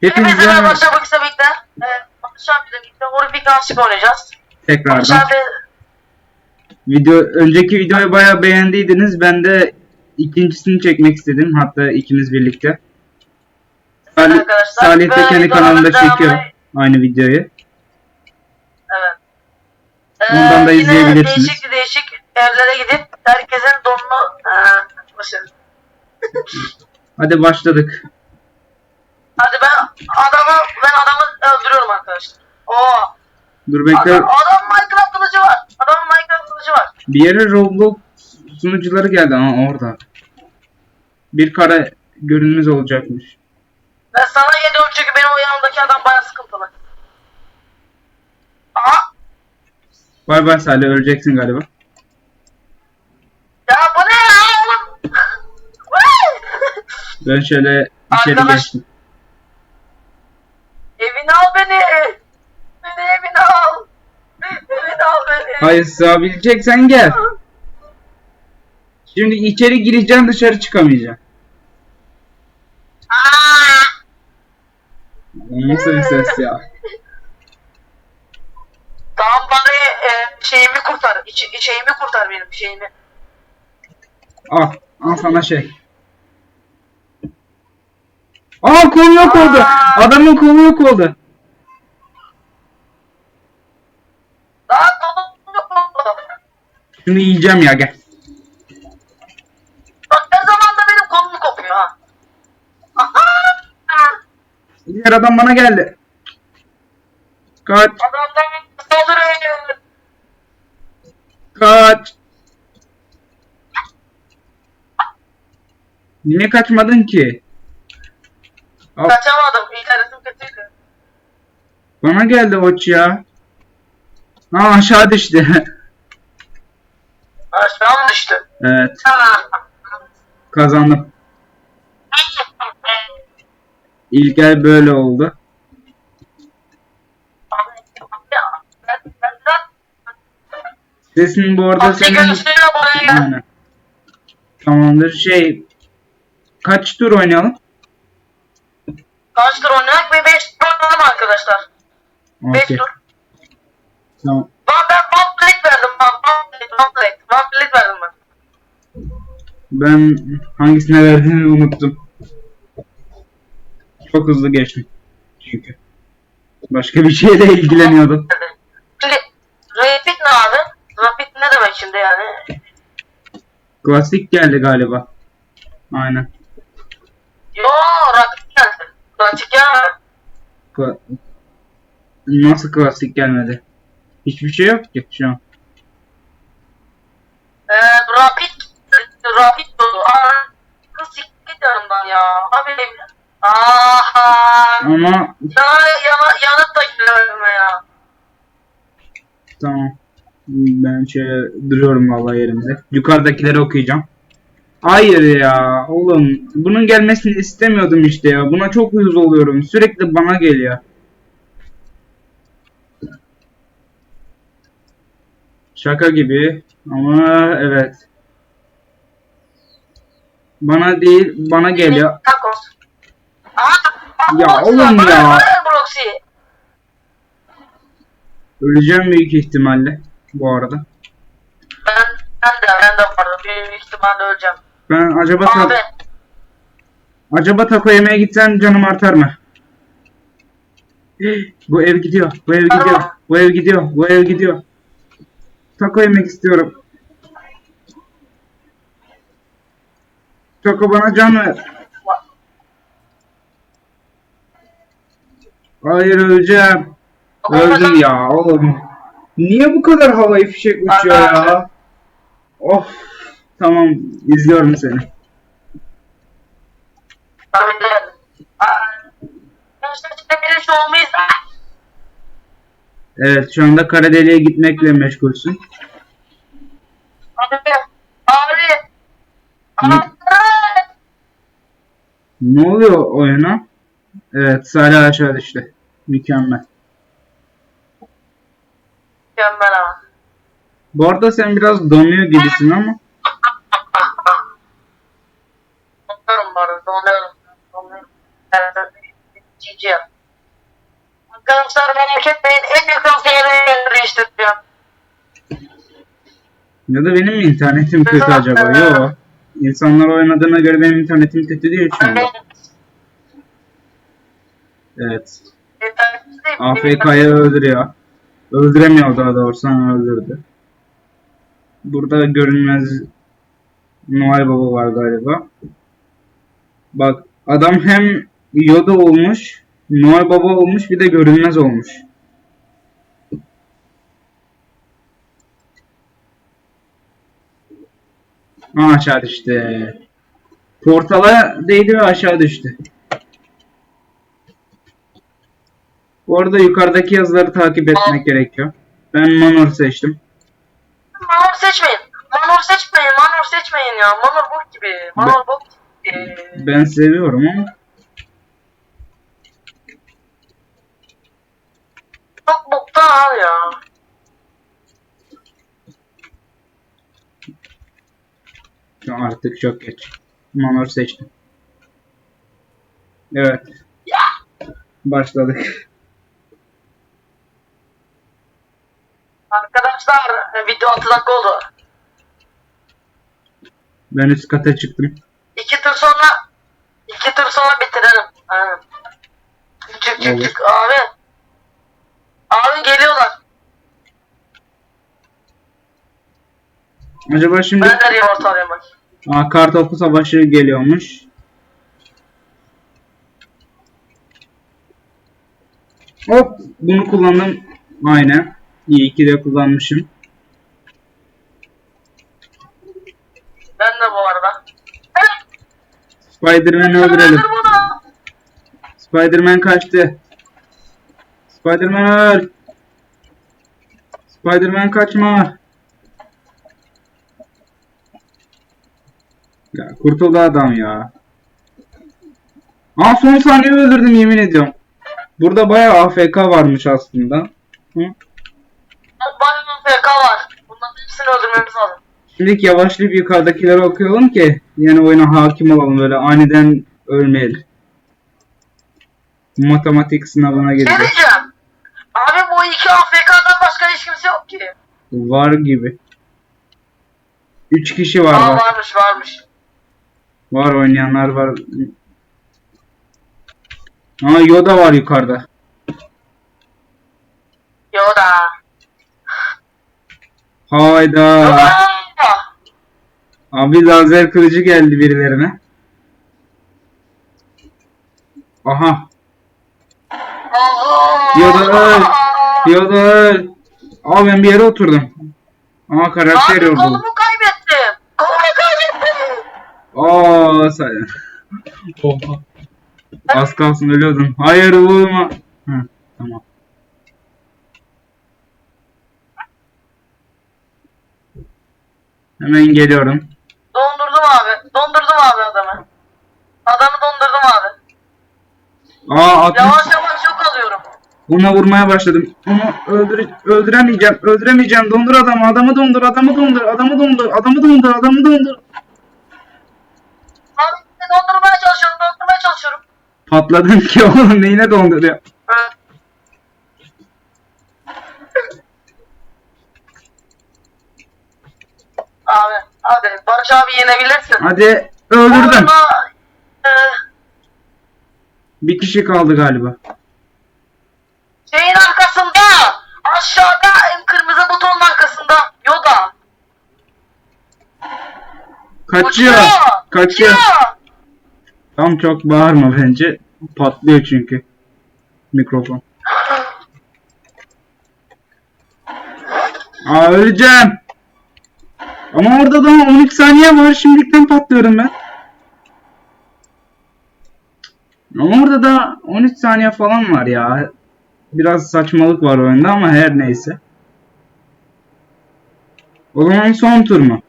Hepinize Hepinize merhaba arkadaşlar bugün sizinle birlikte. Horrific Dancing oynayacağız. Tekrardan. abi Video önceki videoyu bayağı beğendiydiniz. Ben de ikincisini çekmek istedim. Hatta ikimiz birlikte. Salih, arkadaşlar, Salih de böyle kendi videoların kanalında devamı- çekiyor aynı videoyu. evet. Ee, Ondan da yine izleyebilirsiniz. Değişik değişik evlere gidip herkesin donunu ee, başarı. Hadi başladık. Hadi ben adamı ben adamı öldürüyorum arkadaşlar. Oo. Dur bekle. Adam, adam Minecraft kılıcı var. Adamın Minecraft kılıcı var. Bir yere Roblox sunucuları geldi ama orada. Bir kara görünümüz olacakmış. Ben sana geliyorum çünkü benim o yanımdaki adam baya sıkıntılı. Aha. Bay bay Salih öleceksin galiba. Ya bu ne ya oğlum? Ben şöyle içeri Arkadaş- geçtim. Evine al beni. Beni evine al. Evine al beni. Hayır sığabileceksen gel. Şimdi içeri gireceğim dışarı çıkamayacağım. Nasıl bir ses ya? Tamam bari e, şeyimi kurtar. İç, şeyimi kurtar benim şeyimi. Al. Al sana şey. Aa kolu yok oldu. Adamın kolu yok oldu. Daha kolum yok oldu. Şunu yiyeceğim ya gel. Bak her zaman da benim kolum kopuyor ha. Diğer adam bana geldi. Kaç. Adamdan saldırıyor. Kaç. Niye kaçmadın ki? Al, Kaçamadım. İnternetim kötüydü. bana geldi oç ya. Ha aşağı düştü. Aşağı mı düştü? evet kazandım. İlk el böyle oldu. Sesin bu arada senin... Aynen. Tamamdır şey... Kaç tur oynayalım? Kaç tur oynayak ve 5 tur oynayalım arkadaşlar. 5 Okey. tur. Tamam. Ben ben plate verdim. One plate, one plate. One plate verdim ben. Ben hangisine verdiğimi unuttum. Çok hızlı geçtim. Çünkü. Başka bir şeyle ilgileniyordum. Şimdi Rapid ne abi? Rapid ne demek şimdi yani? Klasik geldi galiba. Aynen. Yo Rapid geldi. Rapid gelmedi. Kla- Nasıl klasik gelmedi? Hiçbir şey yok ki şu an. Ee, Rapid Rapid oldu. Aa, siktir yanımdan ya. Abi Aha. Ama Yana, yana, yanıt da geliyorum ya. tamam. Ben şöyle duruyorum vallahi yerimde. Yukarıdakileri okuyacağım. Hayır ya oğlum bunun gelmesini istemiyordum işte ya. Buna çok uyuz oluyorum. Sürekli bana geliyor. Şaka gibi ama evet. Bana değil bana geliyor. Ya oğlum ya. Öleceğim büyük ihtimalle bu arada. Ben, ben de ben de varım. Büyük ihtimalle öleceğim. Ben acaba ta- Abi. acaba taco yemeye gitsem canım artar mı? Bu ev gidiyor. Bu ev gidiyor. Bu ev gidiyor. Bu ev gidiyor. Taco yemek istiyorum. Taco bana can ver. Hayır öleceğim. Öldüm ya oğlum. Niye bu kadar havai fişek uçuyor ya? Of. Tamam izliyorum seni. Evet şu anda kara deliğe gitmekle meşgulsün. Abi. Abi. Ne oluyor oyuna? Evet Salih aşağı düştü. Mükemmel. Mükemmel ama. Bu arada sen biraz donuyor gibisin ama. Donuyorum bu arada. Donuyorum. Donuyorum. Evet, evet. çekeceğim. Arkadaşlar merak etmeyin en yakın seyreyi değiştireceğim. Ya da benim mi internetim kötü acaba? Yo. İnsanlar oynadığına göre benim internetim kötü değil şu anda. Evet. AFK'yı öldürüyor. Öldüremiyor daha doğrusu ama öldürdü. Burada görünmez Noel Baba var galiba. Bak adam hem Yoda olmuş, Noel Baba olmuş bir de görünmez olmuş. Aa, aşağı düştü. Portala değdi ve aşağı düştü. Bu arada yukarıdaki yazıları takip etmek gerekiyor. Ben Manor seçtim. Manor seçmeyin. Manor seçmeyin. Manor seçmeyin ya. Manor bok gibi. Manor bok gibi. Ben seviyorum ama Çok boktan al ya. artık çok geç. Manor seçtim. Evet. Başladık. Arkadaşlar video 6 dakika oldu. Ben üst kata çıktım. İki tur sonra iki tur sonra bitirelim. Aynen. Çık çık çık abi. Abi geliyorlar. Acaba şimdi Ben nereye ortalayayım bak. Aa, kartopu savaşı geliyormuş. Hop bunu kullandım. Aynen. İyi ki de kullanmışım. Ben de bu arada. Spider-Man'i öldürelim. Spider-Man kaçtı. Spider-Man öl. Spider-Man kaçma. Ya kurtuldu adam ya. Aa son saniye öldürdüm yemin ediyorum. Burada bayağı AFK varmış aslında. Hı? Bayağı FK var. Bunların hepsini öldürmemiz lazım. Şimdi yavaşlayıp yukarıdakileri okuyalım ki yani oyuna hakim olalım böyle aniden ölmeyelim. Matematik sınavına Ne gireceğiz. İki AFK'dan başka hiç kimse yok ki. Var gibi. 3 kişi var Aa var. varmış varmış. Var oynayanlar var. Aa Yoda var yukarıda. Yoda. Hayda. Yoda. Abi lazer kılıcı geldi birilerine. Aha. Yoda öl. Öl. Aa ben bir yere oturdum. Aa karakter Abi yordu. kolumu kaybettim. Kolumu kaybettim. Aa say. Oha. Az kalsın ölüyordun. Hayır vurma. Hı, tamam. Hemen geliyorum. Dondurdum abi. Dondurdum abi adamı. Adamı dondurdum abi. Aa 60. Yavaş yavaş yok alıyorum. Ona vurmaya başladım. Onu öldür öldüremeyeceğim. Öldüremeyeceğim. Dondur adamı. Adamı dondur. Adamı dondur. Adamı dondur. Adamı dondur. Adamı dondur. Abi dondurmaya çalışıyorum. Dondurmaya çalışıyorum. Patladın ki oğlum neyine donduruyor. Evet. Abi hadi Barış abi yenebilirsin. Hadi öldürdüm. Ama, e, Bir kişi kaldı galiba. Kaçıyor. Kaçıyor. Tam çok bağırma bence. Patlıyor çünkü. Mikrofon. Aa öleceğim. Ama orada da 13 saniye var. Şimdilikten patlıyorum ben. Ama orada da 13 saniye falan var ya. Biraz saçmalık var oyunda ama her neyse. O zaman son tur mu?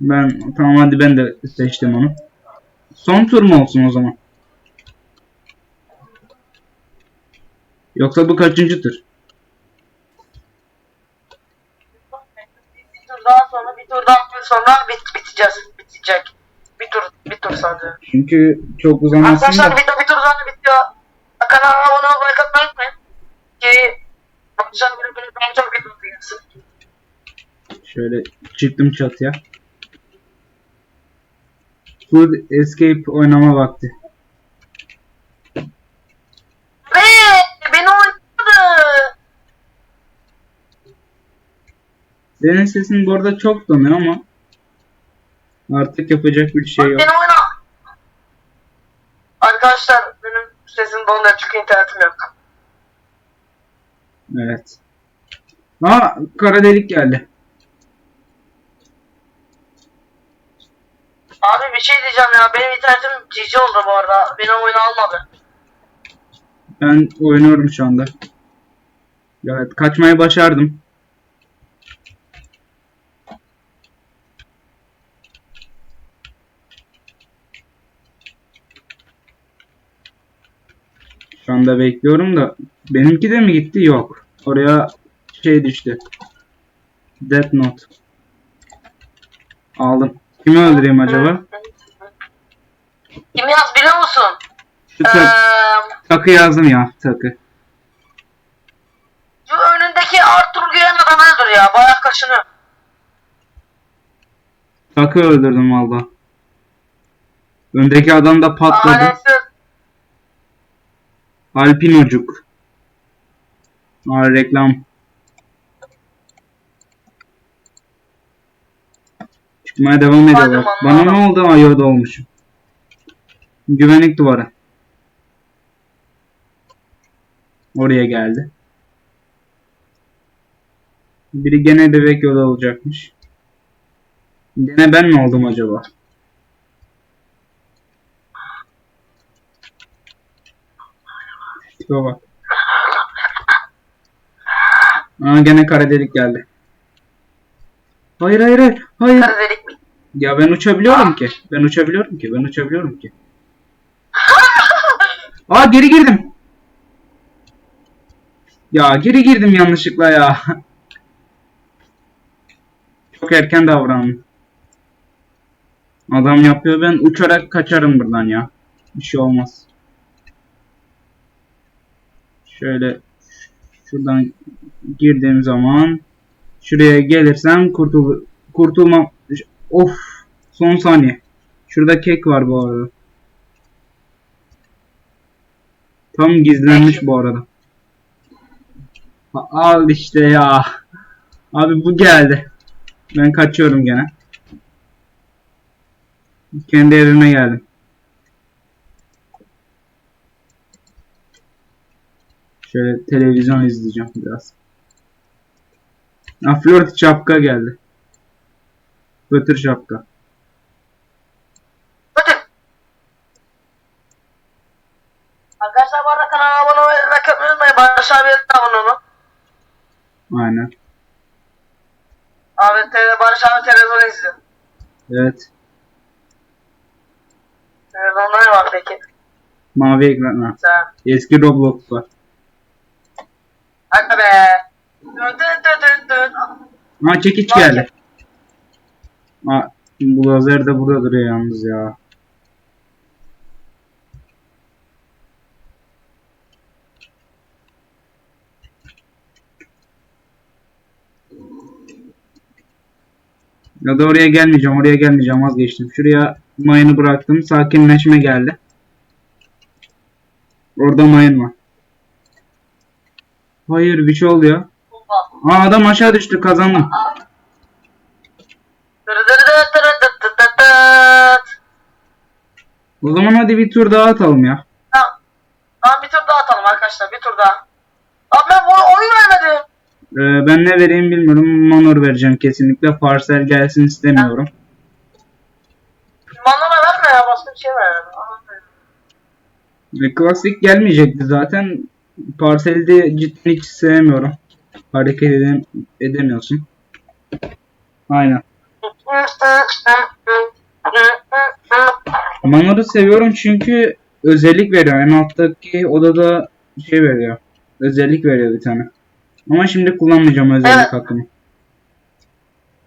Ben tamam hadi ben de seçtim onu. Son tur mu olsun o zaman? Yoksa bu kaçıncı tur? Bir tur daha sonra bir tur daha sonra bit biteceğiz. bitecek. Bir tur, bir tur sadece. Çünkü çok uzamasın da. Arkadaşlar video bir tur sonra bitiyor. Kanala abone olmayı like unutmayın. Ki arkadaşlar böyle böyle ben çok gelsin. Şöyle çıktım çatıya. Food Escape oynama vakti. Ve beni oynadı. Senin sesin bu arada çok donuyor ama artık yapacak bir şey yok. Beni oyna. Arkadaşlar benim sesim dondu çünkü internetim yok. Evet. Aa kara delik geldi. Abi bir şey diyeceğim ya benim internetim cici oldu bu arada. Beni oyuna almadı. Ben oynuyorum şu anda. Evet kaçmayı başardım. Şu anda bekliyorum da benimki de mi gitti? Yok. Oraya şey düştü. Death Note. Aldım. Kimi öldüreyim acaba? Kim yaz biliyor musun? Şu tak- takı yazdım ya takı. şu önündeki Arthur Güven adamı öldür ya. Bayağı kaşınıyor. Takı öldürdüm valla. Öndeki adam da patladı. Ailesi Alpinocuk. Aa reklam. Çıkmaya devam ediyorlar. Bana ne oldu? Ayırda olmuşum. Güvenlik duvarı. Oraya geldi. Biri gene bebek yolu olacakmış. Gene ben mi oldum acaba? Tipe bak. Aa gene kara delik geldi. Hayır hayır hayır. Hayır. kara delik? Ya ben uçabiliyorum ki. Ben uçabiliyorum ki. Ben uçabiliyorum ki. Aa geri girdim. Ya geri girdim yanlışlıkla ya. Çok erken davrandım. Adam yapıyor ben uçarak kaçarım buradan ya. Bir şey olmaz. Şöyle şuradan girdiğim zaman şuraya gelirsem kurtul kurtulmam. Of son saniye. Şurada kek var bu arada. Tam gizlenmiş bu arada. Al işte ya. Abi bu geldi. Ben kaçıyorum gene. Kendi evime geldim. Şöyle televizyon izleyeceğim biraz. Ha, flört şapka geldi. Fötür şapka. Arkadaşlar bu arada kanala abone olmayı unutmayın. Barış abiye de abone olun. Aynen. Abi te- Barış abi televizyon izliyor. Evet. Televizyonda ne var peki? Mavi ekran. Ha. Sen. Eski Roblox var. Hadi be. Dön dön dön dön dön. Ha çekiç Var geldi. Ha, bu lazer de burada duruyor yalnız ya. Ya da oraya gelmeyeceğim, oraya gelmeyeceğim vazgeçtim. Şuraya mayını bıraktım, sakinleşme geldi. Orada mayın var. Hayır bir şey oluyor. Aa adam aşağı düştü kazandım. O zaman hadi bir tur daha atalım ya. Tamam. Tamam bir tur daha atalım arkadaşlar bir tur daha. Abi ben bu oyun vermedim. Ee, ben ne vereyim bilmiyorum. Manor vereceğim kesinlikle. Parsel gelsin istemiyorum. Manlama verme ya başka bir şey ver. Ve klasik gelmeyecekti zaten. Parseli de cidden hiç sevmiyorum. Hareket edem edemiyorsun. Aynen. Manoru seviyorum çünkü özellik veriyor. En alttaki odada şey veriyor. Özellik veriyor bir tane. Ama şimdi kullanmayacağım özellik evet. hakkını.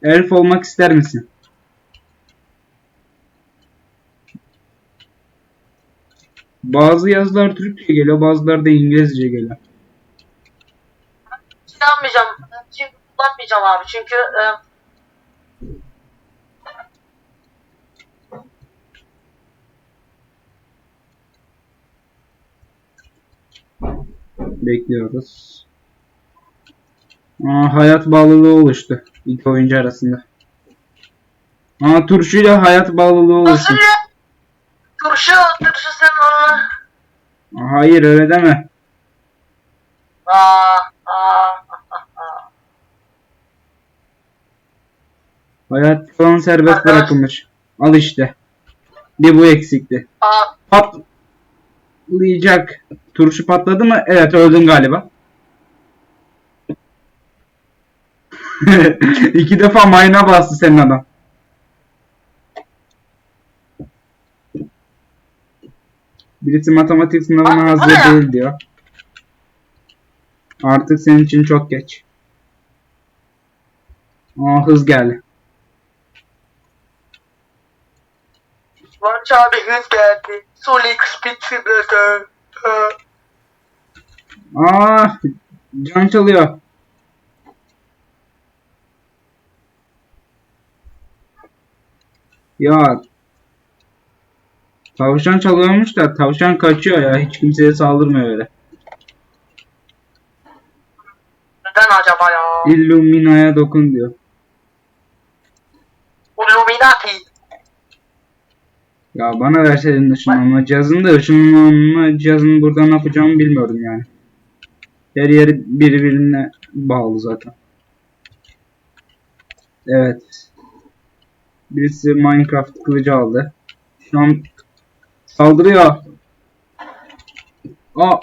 Elf olmak ister misin? Bazı yazılar Türkçe geliyor, bazıları da İngilizce geliyor. Kullanmayacağım. Çünkü kullanmayacağım abi. Çünkü e, Bekliyoruz. Aa, hayat bağlılığı oluştu iki oyuncu arasında. Aa, turşuyla hayat bağlılığı oluştu. Turşu, turşu sen onu. Hayır öyle deme. Aa, aa, aa. Hayat falan serbest Arkadaş- bırakılmış. Al işte. Bir bu eksikti. Aa, Patlayacak. Turşu patladı mı? Evet öldün galiba. İki defa mayına bastı senin adam. Birisi matematik sınavına hazır ya? değil diyor. Artık senin için çok geç. Aa hız geldi. Barış abi hız geldi. Sonic Speed Simulator. Aa can çalıyor. Ya tavşan çalıyormuş da tavşan kaçıyor ya hiç kimseye saldırmıyor öyle. Neden acaba ya? Illumina'ya dokun diyor. Illuminati. Ya bana verseydin ışınlanma cihazını da ışınlanma cihazını burada ne yapacağımı bilmiyorum yani. Her yeri birbirine bağlı zaten. Evet. Birisi Minecraft kılıcı aldı. Şu an saldırıyor. Aa.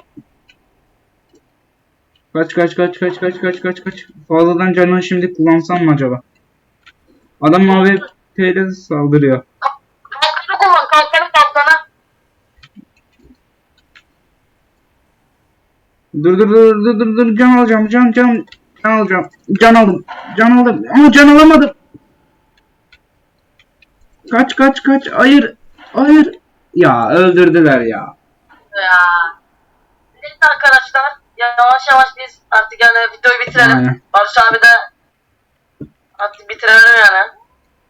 Kaç kaç kaç kaç kaç kaç kaç kaç. Fazladan canını şimdi kullansam mı acaba? Adam mavi teyle saldırıyor. Dur dur dur dur dur dur can alacağım can can can alacağım can aldım can aldım ama can alamadım kaç kaç kaç hayır hayır ya öldürdüler ya Ya. Evet arkadaşlar. Yavaş yavaş biz artık yani videoyu bitirelim. Aynen. Barış abi de artık bitirelim yani.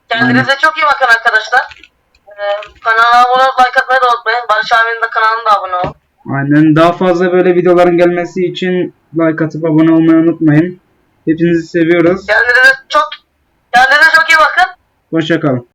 Kendinize çok iyi bakın arkadaşlar. Ee, kanala abone olup like atmayı da unutmayın. Barış abinin de kanalına da abone olun. Aynen. Daha fazla böyle videoların gelmesi için like atıp abone olmayı unutmayın. Hepinizi seviyoruz. Kendinize çok kendinize çok iyi bakın. hoşçakalın